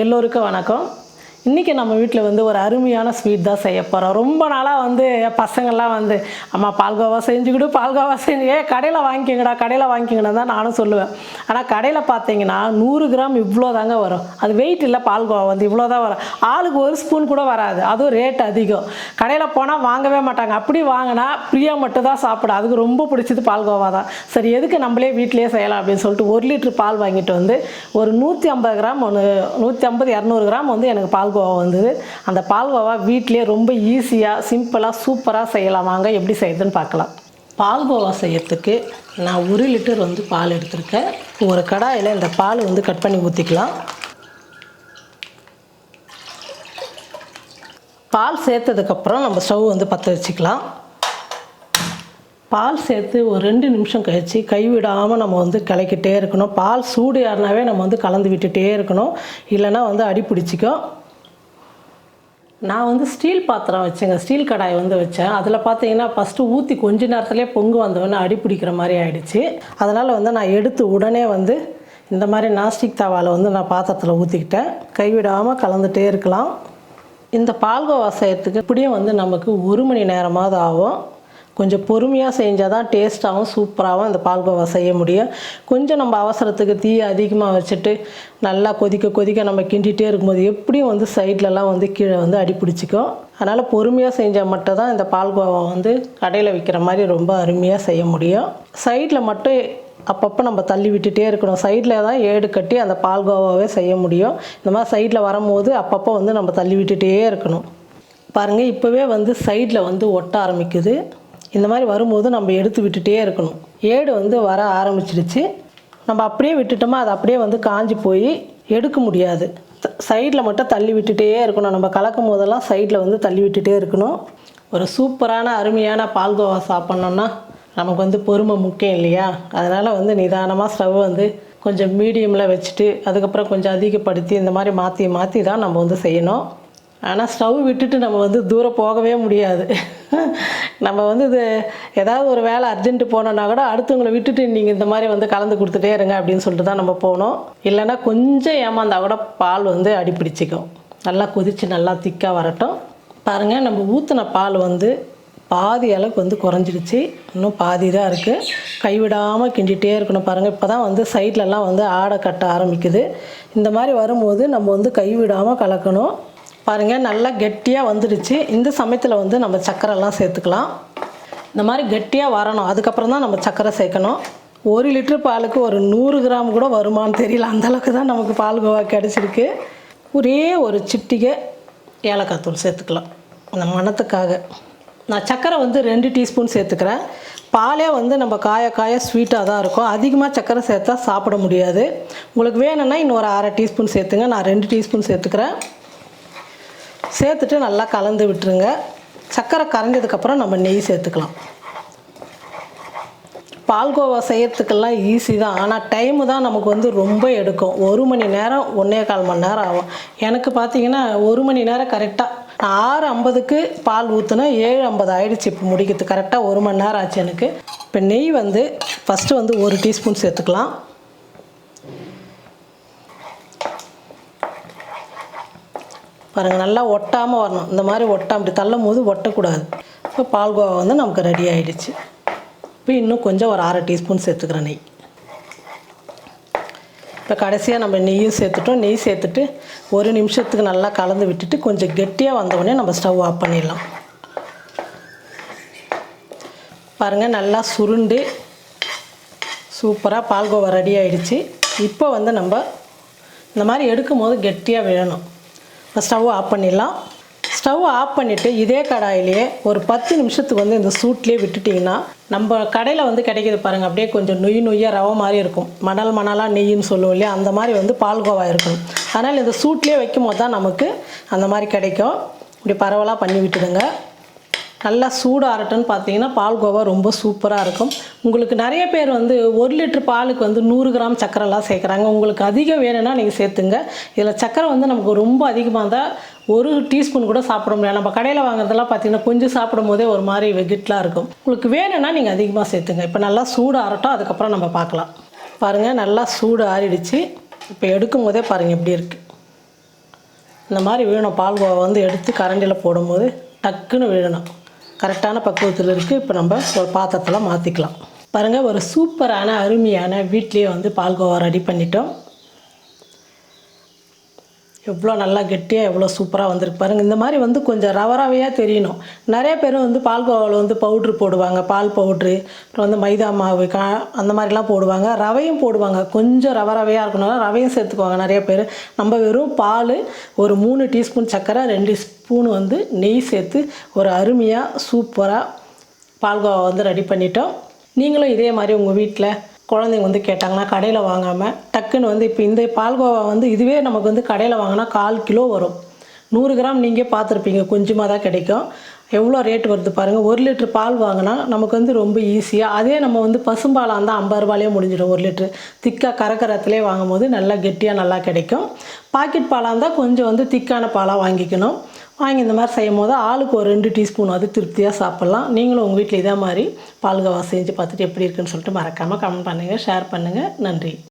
எல்லோருக்கும் வணக்கம். இன்றைக்கி நம்ம வீட்டில் வந்து ஒரு அருமையான ஸ்வீட் தான் செய்ய போகிறோம் ரொம்ப நாளாக வந்து என் பசங்கள்லாம் வந்து அம்மா பால்கோவா செஞ்சுக்கிடு பால்கோவா செஞ்சு ஏ கடையில் வாங்கிக்கிங்கடா கடையில் வாங்கிக்கங்கன்னு தான் நானும் சொல்லுவேன். ஆனால் கடையில் பார்த்தீங்கன்னா நூறு கிராம் இவ்வளோ தாங்க வரும். அது வெயிட் இல்லை பால்கோவா வந்து இவ்வளோ தான் வரும். ஆளுக்கு ஒரு ஸ்பூன் கூட வராது. அதுவும் ரேட் அதிகம். கடையில் போனால் வாங்கவே மாட்டாங்க. அப்படி வாங்கினா பிரியா மட்டும் தான் சாப்பிடும். அதுக்கு ரொம்ப பிடிச்சது பால்கோவா தான் சரி எதுக்கு நம்மளே வீட்டிலேயே செய்யலாம் அப்படின்னு சொல்லிட்டு ஒரு லிட்டர் பால் வாங்கிட்டு வந்து ஒரு நூற்றி ஐம்பது கிராம் ஒன்று நூற்றி ஐம்பது இரநூறு கிராம் வந்து எனக்கு பால்கோவா வந்தது. அந்த பால்கோவா வீட்டிலேயே ரொம்ப ஈஸியாக சிம்பிளாக சூப்பராக செய்யலாம் வாங்க எப்படி செய்யுதுன்னு பார்க்கலாம். பால்கோவா செய்யறதுக்கு நான் ஒரு லிட்டர் வந்து பால் எடுத்திருக்கேன். ஒரு கடாயில் இந்த பால் வந்து கட் பண்ணி ஊற்றிக்கலாம் பால் சேர்த்ததுக்கப்புறம் நம்ம ஸ்டவ் வந்து பற்ற வச்சுக்கலாம். பால் சேர்த்து ஒரு ரெண்டு நிமிஷம் கழித்து கைவிடாமல் நம்ம வந்து கலக்கிட்டே இருக்கணும். பால் சூடு ஏறினாவே நம்ம வந்து கலந்து விட்டுகிட்டே இருக்கணும். இல்லைன்னா வந்து அடி பிடிச்சிக்கும். நான் வந்து ஸ்டீல் பாத்திரம் வச்சேங்க. ஸ்டீல் கடாய் வந்து வச்சேன். அதில் பார்த்தீங்கன்னா ஃபஸ்ட்டு ஊற்றி கொஞ்ச நேரத்துலேயே பொங்கு வந்தவொடனே அடி பிடிக்கிற மாதிரி ஆயிடுச்சு. அதனால் வந்து நான் எடுத்து உடனே வந்து இந்த மாதிரி நாஸ்டிக் தவாவில் வந்து நான் பாத்திரத்தில் ஊற்றிக்கிட்டேன் கைவிடாமல் கலந்துட்டே இருக்கலாம். இந்த பால்கோவா செய்யறதுக்கு இப்படியும் வந்து நமக்கு ஒரு மணி நேரமாவது ஆகும். கொஞ்சம் பொறுமையாக செஞ்சால் தான் டேஸ்ட்டாகவும் சூப்பராகவும் இந்த பால்கோவா செய்ய முடியும். கொஞ்சம் நம்ம அவசரத்துக்கு தீயை அதிகமாக வச்சுட்டு நல்லா கொதிக்க கொதிக்க நம்ம கிண்டிகிட்டே இருக்கும்போது எப்படியும் வந்து சைட்லலாம் வந்து கீழே வந்து அடிப்பிடிச்சிக்கும் அதனால் பொறுமையாக செஞ்சால் மட்டும் தான் இந்த பால்கோவா வந்து கடையில் விற்கிற மாதிரி ரொம்ப அருமையாக செய்ய முடியும். சைடில் மட்டும் அப்பப்போ நம்ம தள்ளி விட்டுட்டே இருக்கணும். சைடில் தான் ஏடு கட்டி அந்த பால்கோவாவே செய்ய முடியும். இந்த மாதிரி சைடில் வரும்போது அப்பப்போ வந்து நம்ம தள்ளி விட்டுட்டே இருக்கணும். பாருங்கள் இப்போவே வந்து சைடில் வந்து ஒட்ட ஆரம்பிக்குது. இந்த மாதிரி வரும்போது நம்ம எடுத்து விட்டுட்டே இருக்கணும். ஏடு வந்து வர ஆரம்பிச்சிடுச்சு. நம்ம அப்படியே விட்டுட்டோமா அது அப்படியே வந்து காஞ்சி போய் எடுக்க முடியாது. சைடில் மட்டும் தள்ளி விட்டுட்டே இருக்கணும். நம்ம கலக்கும் போதெல்லாம் சைடில் வந்து தள்ளி விட்டுட்டே இருக்கணும். ஒரு சூப்பரான அருமையான பால்கோவா சாப்பிட்ணுன்னா நமக்கு வந்து பொறுமை முக்கியம் இல்லையா? அதனால் வந்து நிதானமாக ஸ்டவ் வந்து கொஞ்சம் மீடியமில் வச்சுட்டு அதுக்கப்புறம் கொஞ்சம் அதிகப்படுத்தி இந்த மாதிரி மாற்றி மாற்றி தான் நம்ம வந்து செய்யணும். ஆனால் ஸ்டவ் விட்டுட்டு நம்ம வந்து தூரம் போகவே முடியாது. நம்ம வந்து இது ஏதாவது ஒரு வேலை அர்ஜென்ட்டு போனோன்னா கூட அடுத்தவங்களை விட்டுட்டு நீங்கள் இந்த மாதிரி வந்து கலந்து கொடுத்துட்டே இருங்க அப்படின்னு சொல்லிட்டு தான் நம்ம போகணும் இல்லைன்னா கொஞ்சம் ஏமாந்தா கூட பால் வந்து அடிப்பிடிச்சிக்கும். நல்லா கொதித்து நல்லா திக்காக வரட்டும். பாருங்கள் நம்ம ஊற்றின பால் வந்து பாதி அளவுக்கு வந்து குறைஞ்சிடுச்சு. இன்னும் பாதி தான் இருக்குது கைவிடாமல் கிண்டிகிட்டே இருக்கணும் பாருங்கள் இப்போ தான் வந்து சைட்லலாம் வந்து ஆடை கட்ட ஆரம்பிக்குது. இந்த மாதிரி வரும்போது நம்ம வந்து கைவிடாமல் கலக்கணும். பாருங்கள் நல்லா கெட்டியாக வந்துடுச்சு. இந்த சமயத்தில் வந்து நம்ம சக்கரைலாம் சேர்த்துக்கலாம். இந்த மாதிரி கெட்டியாக வரணும். அதுக்கப்புறம் தான் நம்ம சக்கரை சேர்க்கணும். ஒரு லிட்டர் பாலுக்கு ஒரு நூறு கிராம் கூட வருமானு தெரியல. அந்தளவுக்கு தான் நமக்கு பால் கோவா கிடச்சிருக்கு. ஒரே ஒரு சிட்டிகை ஏலக்காய் தூள் சேர்த்துக்கலாம். அந்த மணத்துக்காக. நான் சக்கரை வந்து ரெண்டு டீஸ்பூன் சேர்த்துக்கிறேன். பாலே வந்து நம்ம காய காய ஸ்வீட்டாக தான் இருக்கும். அதிகமாக சக்கரை சேர்த்தா சாப்பிட முடியாது. உங்களுக்கு வேணும்னா இன்னும் ஒரு அரை டீஸ்பூன் சேர்த்துங்க. நான் ரெண்டு டீஸ்பூன் சேர்த்துக்கிறேன். சேர்த்துட்டு நல்லா கலந்து விட்டுருங்க. சர்க்கரை கரைஞ்சதுக்கப்புறம் நம்ம நெய் சேர்த்துக்கலாம். பால்கோவா செய்யறதுக்கெல்லாம் ஈஸி தான். ஆனால் டைமு தான் நமக்கு வந்து ரொம்ப எடுக்கும். ஒரு மணி நேரம் ஒன்றே கால் மணி நேரம் ஆகும். எனக்கு பார்த்தீங்கன்னா ஒரு மணி நேரம் கரெக்டாக நான் ஆறு ஐம்பதுக்கு பால் ஊற்றுனா ஏழு ஐம்பது ஆயிடுச்சு இப்போ முடிக்கிறது கரெக்டாக ஒரு மணி நேரம் ஆச்சு எனக்கு. இப்போ நெய் வந்து ஃபஸ்ட்டு வந்து ஒரு டீஸ்பூன் சேர்த்துக்கலாம். பாருங்கள் நல்லா ஒட்டாமல் வரணும். இந்த மாதிரி ஒட்டாம இப்படி தள்ளும் போது ஒட்டக்கூடாது. இப்போ பால்கோவா வந்து நமக்கு ரெடி ஆகிடுச்சு இப்போ இன்னும் கொஞ்சம் ஒரு அரை டீஸ்பூன் சேர்த்துக்கிறேன் நெய். இப்போ கடைசியாக நம்ம நெய்யும் சேர்த்துட்டோம். நெய் சேர்த்துட்டு ஒரு நிமிஷத்துக்கு நல்லா கலந்து விட்டுட்டு கொஞ்சம் கெட்டியாக வந்தவுடனே நம்ம ஸ்டவ் ஆஃப் பண்ணிடலாம். பாருங்கள் நல்லா சுருண்டு சூப்பராக பால்கோவா ரெடி ஆகிடுச்சு இப்போ வந்து நம்ம இந்த மாதிரி எடுக்கும் போது கெட்டியாக விழணும் இப்போ ஸ்டவ் ஆஃப் பண்ணிடலாம். ஸ்டவ் ஆஃப் பண்ணிவிட்டு இதே கடாயிலேயே ஒரு பத்து நிமிஷத்துக்கு வந்து இந்த சூட்லேயே விட்டுட்டிங்கன்னா நம்ம கடையில் வந்து கிடைக்கிது பாருங்கள் அப்படியே கொஞ்சம் நொய் நொய்யாக ரவை மாதிரி இருக்கும். மணல் மணலாக நெய்ன்னு சொல்லுவோம் இல்லையா அந்த மாதிரி வந்து பால்கோவா இருக்கும் அதனால் இந்த சூட்லேயே வைக்கும் போது தான் நமக்கு அந்த மாதிரி கிடைக்கும். இப்படி பரவலாக பண்ணி விட்டுடுங்க. நல்லா சூடாகட்டும்னு பார்த்தீங்கன்னா பால்கோவா ரொம்ப சூப்பராக இருக்கும். உங்களுக்கு நிறைய பேர் வந்து ஒரு லிட்டர் பாலுக்கு வந்து நூறு கிராம் சர்க்கரைலாம் சேர்க்குறாங்க. உங்களுக்கு அதிகம் வேணும்னா நீங்கள் சேர்த்துங்க. இதில் சர்க்கரை வந்து நமக்கு ரொம்ப அதிகமாக இருந்தால் ஒரு டீஸ்பூன் கூட சாப்பிட முடியாது. நம்ம கடையில் வாங்குறதெல்லாம் பார்த்தீங்கன்னா கொஞ்சம் சாப்பிடும் போதே ஒரு மாதிரி வெகிட்லாம் இருக்கும். உங்களுக்கு வேணும்னா நீங்கள் அதிகமாக சேர்த்துங்க. இப்போ நல்லா சூடு ஆறட்டும் அதுக்கப்புறம் நம்ம பார்க்கலாம். பாருங்கள் நல்லா சூடு ஆறிடுச்சு. இப்போ எடுக்கும் போதே பாருங்கள் எப்படி இருக்குது இந்த மாதிரி விழணும் பால்கோவா வந்து எடுத்து கரண்டியில் போடும்போது டக்குன்னு விழணும். கரெக்டான பக்குவத்தில் இருக்குது இப்போ நம்ம ஒரு பாத்திரத்தில் மாற்றிக்கலாம் பாருங்கள் ஒரு சூப்பரான அருமையான வீட்லேயே வந்து பால்கோவா ரெடி பண்ணிட்டோம். எவ்வளோ நல்லா கெட்டியாக எவ்வளோ சூப்பராக வந்திருக்கு பாருங்கள் இந்த மாதிரி வந்து கொஞ்சம் ரவ ரவையாக தெரியணும். நிறைய பேர் வந்து பால்கோவாவில் வந்து பவுட்ரு போடுவாங்க. பால் பவுட்ரு அப்புறம் வந்து மைதா மாவு கா அந்த மாதிரிலாம் போடுவாங்க. ரவையும் போடுவாங்க. கொஞ்சம் ரவ ரவையாக இருக்கணும்னா ரவையும் சேர்த்துக்குவாங்க நிறைய பேர். நம்ம வெறும் பால் ஒரு மூணு டீஸ்பூன் சர்க்கரை ரெண்டு ஸ்பூன் வந்து நெய் சேர்த்து ஒரு அருமையாக சூப்பராக பால்கோவா வந்து ரெடி பண்ணிட்டோம். நீங்களும் இதே மாதிரி உங்கள் வீட்டில் குழந்தைங்க வந்து கேட்டாங்கன்னா கடையில் வாங்காமல் டக்குன்னு வந்து இப்போ இந்த பால்கோவா வந்து இதுவே நமக்கு வந்து கடையில் வாங்கினா கால் கிலோ வரும். நூறு கிராம் நீங்கள் பார்த்துருப்பீங்க கொஞ்சமாக தான் கிடைக்கும். எவ்வளோ ரேட் வருது பாருங்கள் ஒரு லிட்ரு பால் வாங்கினா நமக்கு வந்து ரொம்ப ஈஸியாக அதே நம்ம வந்து பசும்பாலாக இருந்தால் ஐம்பது ரூபாயிலே முடிஞ்சிடும் ஒரு லிட்ரு திக்காக கரக்கரத்துலேயே வாங்கும் போது நல்லா கெட்டியாக நல்லா கிடைக்கும். பாக்கெட் பாலாக இருந்தால் கொஞ்சம் வந்து திக்கான பாலாக வாங்கிக்கணும். வாங்கி இந்த மாதிரி செய்யும் போது ஆளுக்கு ஒரு ரெண்டு டீஸ்பூன் அது திருப்தியாக சாப்பிட்லாம். நீங்களும் உங்கள் வீட்டில் இதே மாதிரி பால்கவா செஞ்சு பார்த்துட்டு எப்படி இருக்குன்னு சொல்லிட்டு மறக்காமல் கமெண்ட் பண்ணுங்கள் ஷேர் பண்ணுங்கள் நன்றி.